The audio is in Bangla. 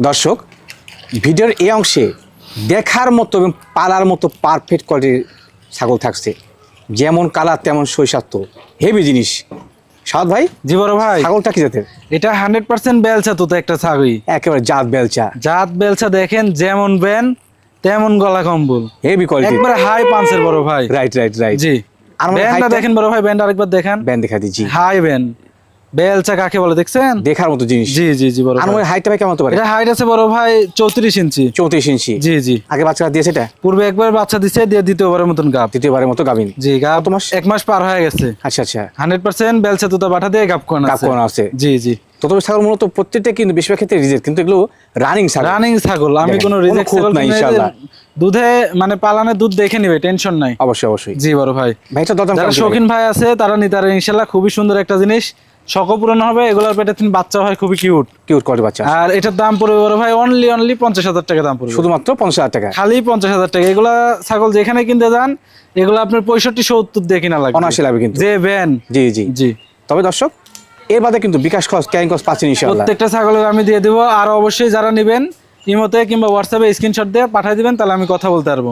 দর্শক ভিডিওর এই অংশে দেখার মতো এবং পালার মতো পারফেক্ট কোয়ালিটির ছাগল থাকছে। যেমন কালার তেমন শৈশাত্য হেভি জিনিস। সাদ ভাই জি বড় ভাই। ছাগলটা কি জাতের? এটা হান্ড্রেড পার্সেন্ট বেলচা তো একটা ছাগল একেবারে জাত বেলচা। জাত বেলচা দেখেন যেমন বেন তেমন গলা কম্বল। হেভি কোয়ালিটি একবারে হাই পাঞ্চের বড় ভাই। রাইট রাইট রাইট জি। আর ব্যান্ডটা দেখেন বড় ভাই ব্যান্ড আরেকবার দেখেন। ব্যান দেখা দিচ্ছি হাই ব্যান্ড বেলচা কাকে বলে দেখছেন? দেখার মতো জিনিস। জি জি জি বড় আর ভাই। হাইটটা ভাই কেমন হতে পারে? এটা হাইট আছে বড় ভাই চৌত্রিশ ইঞ্চি। চৌত্রিশ ইঞ্চি। জি জি। আগে বাচ্চারা দিয়েছে এটা? পূর্বে একবার বাচ্চা দিছে দিয়ে দ্বিতীয়বারের মতন গাপ দ্বিতীয়বারের মতো জি মাস? এক মাস পার হয়ে গেছে। আচ্ছা আচ্ছা। হান্ড্রেড পার্সেন্ট বেলচা দুটো বাটা দিয়ে কোন গাপ করানো আছে। জি জি। ছাগল মূলত প্রত্যেকটা কিন্তু বেশিরভাগ ক্ষেত্রে রিজেক্ট কিন্তু এগুলো রানিং ছাগল। রানিং ছাগল। আমি কোনো রিজেক্ট ছাগল কিনে ইনশাআল্লাহ। দুধে মানে পালানের দুধ দেখে নিবে টেনশন নাই। অবশ্যই অবশ্যই। জি বড় ভাই। ভাইটা যারা শৌখিন ভাই আছে তারা নিতারে ইনশাল্লাহ খুবই সুন্দর একটা জিনিস। শখ পূরণ হবে এগুলোর পেটে তিন বাচ্চা হয় খুবই কিউট কিউট করে বাচ্চা আর এটার দাম পড়বে বড় ভাই অনলি অনলি পঞ্চাশ হাজার টাকা দাম পড়বে। শুধুমাত্র পঞ্চাশ হাজার টাকা। খালি পঞ্চাশ হাজার টাকা। এগুলা ছাগল যেখানে কিনতে যান এগুলো আপনার পঁয়ষট্টি সত্তর দিয়ে কিনা লাগবে। অনায়াসে লাগবে কিন্তু। যে ভ্যান জি জি। জি। তবে দর্শক এর বাদে কিন্তু বিকাশ খরচ ক্যারিং খরচ পাচ্ছেন ইনশাআল্লাহ। প্রত্যেকটা ছাগলের আমি দিয়ে দেবো আর অবশ্যই যারা নেবেন ইমোতে কিংবা হোয়াটসঅ্যাপে স্ক্রিনশট দিয়ে পাঠিয়ে দিবেন তাহলে আমি কথা বলতে পারব।